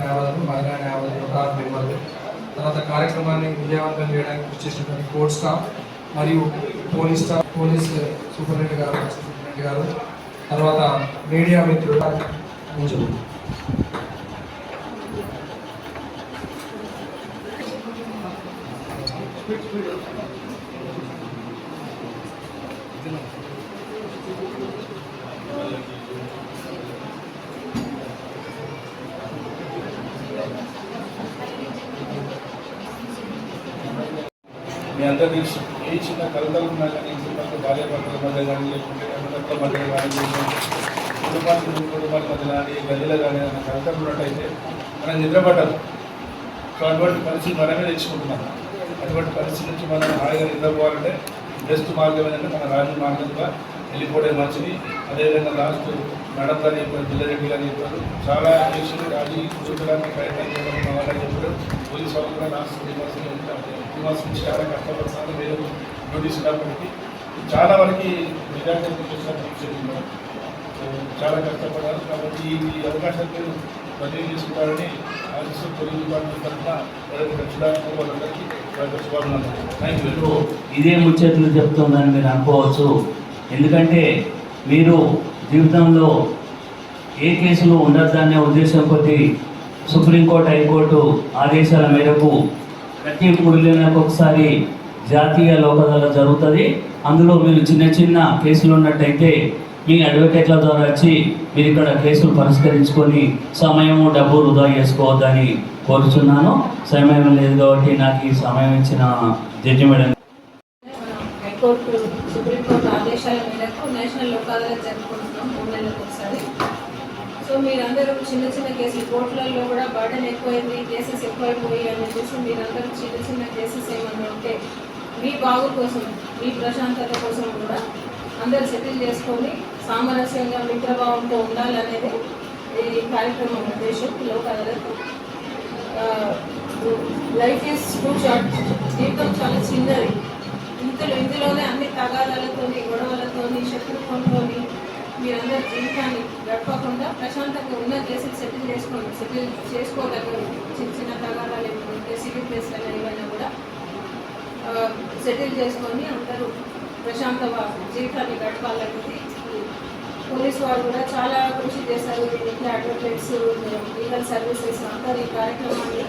న్యాయవాదులు మహిళా న్యాయవాదులు కార్ మెంబర్లు తర్వాత కార్యక్రమాన్ని విజయవంతం చేయడానికి కృషి చేసినటువంటి కోర్ట్ స్టాఫ్ మరియు పోలీస్ స్టాఫ్ పోలీస్ సూపరింటెండెంట్ గారు సూపరింటెండెంట్ గారు తర్వాత మీడియా మిత్రులు Thank you. మీ అందరికీ ఏ చిన్న కలతలు ఉన్నా కానీ ఇంటి భార్య భర్తల మధ్య కానీ లేకుంటే భర్తల మధ్య కానీ కుటుంబానికి కుటుంబాల మధ్య కానీ గదిలో కానీ అన్న కలతలు ఉన్నట్టయితే మనం నిద్రపడ్డారు సో అటువంటి పరిస్థితి మనమే తెచ్చుకుంటున్నాం. అటువంటి పరిస్థితి నుంచి మనం హాయిగా నిద్రపోవాలంటే బెస్ట్ మార్గం ఏంటంటే మన రాజు మార్గంగా వెళ్ళిపోవడం మంచిది. అదేవిధంగా లాస్ట్ మేడం గారు చెప్పారు జిల్లారెడ్డి గారు చెప్పారు. చాలా రాజీ చూడడానికి ప్రయత్నం చేయడం మా వాళ్ళ చెప్పారు. పోలీసు వాళ్ళు కూడా లాస్ట్ త్రీ ఇవ్వాల్సి త్రీ మంత్స్ నుంచి చాలా కష్టపడుతున్నారు వేరే నోటీస్ ఉన్నప్పటికీ చాలా వరకు నిజాన్ని చేస్తున్నారు చాలా కష్టపడారు కాబట్టి ఈ అవకాశాలు మీరు బదిలీ చేసుకుంటారని ఆశిస్తూ తెలుగు డిపార్ట్మెంట్ తరఫున ఎవరైతే ఖచ్చితంగా వాళ్ళందరికీ ఇదే ముచ్చట్లు చెప్తుందని మీరు అనుకోవచ్చు. ఎందుకంటే మీరు జీవితంలో ఏ కేసులు ఉండొద్దనే ఉద్దేశం కొద్ది సుప్రీంకోర్టు హైకోర్టు ఆదేశాల మేరకు ప్రతి మూడులకు ఒకసారి జాతీయ లోకదళ జరుగుతుంది. అందులో మీరు చిన్న చిన్న కేసులు ఉన్నట్టయితే మీ అడ్వకేట్ల ద్వారా వచ్చి మీరు ఇక్కడ కేసులు పరిష్కరించుకొని సమయము డబ్బు వృధా చేసుకోవద్దని కోరుచున్నాను. సమయం లేదు కాబట్టి నాకు ఈ సమయం ఇచ్చిన జడ్జి మేడం హైకోర్టు సుప్రీంకోర్టు ఆదేశాల మేరకు నేషనల్ లోక్ అదాలత్ జరుపుకుంటున్నాం. మూడు నెలలకు ఒకసారి. సో మీరందరూ చిన్న చిన్న కేసులు కోర్టులలో కూడా బర్డెన్ ఎక్కువైంది కేసెస్ ఎక్కువైపోయి అని చూసి మీరందరూ చిన్న చిన్న కేసెస్ ఏమన్నా ఉంటే మీ బాగు కోసం మీ ప్రశాంతత కోసం కూడా అందరు సెటిల్ చేసుకొని సామరస్యంగా మిత్రభావంతో ఉండాలనేది ఈ కార్యక్రమం ఉద్దేశం. Lok Adalat life is too short. జీవితం చాలా చిన్నది. ఇంతలో ఇందులోనే అన్ని తగాదాలతోని గొడవలతోని శత్రుత్వంతోని మీరందరూ జీవితాన్ని గడపకుండా ప్రశాంతంగా ఉన్న కేసులు సెటిల్ చేసుకోండి సెటిల్ చేసుకోదగ్గ చిన్న చిన్న తగాదాలు ఏమైనా ఉంటే సివిల్ కేసులు ఏమైనా కూడా సెటిల్ చేసుకొని అందరూ ప్రశాంత జీవితాన్ని గడపాలనేది పోలీస్ వారు కూడా చాలా కృషి చేశారు. దీనికి అడ్వకేట్స్ లీగల్ సర్వీసెస్ అందరూ ఈ కార్యక్రమాన్ని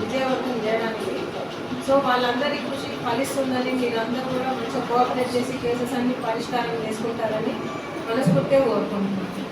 విజయవంతం చేయడానికి. సో వాళ్ళందరి కృషి ఫలిస్తుందని మీరందరూ కూడా మంచిగా కోఆపరేట్ చేసి కేసెస్ అన్ని పరిష్కారం చేసుకుంటారని మనస్ఫూర్తిగా కోరుకుంటున్నాను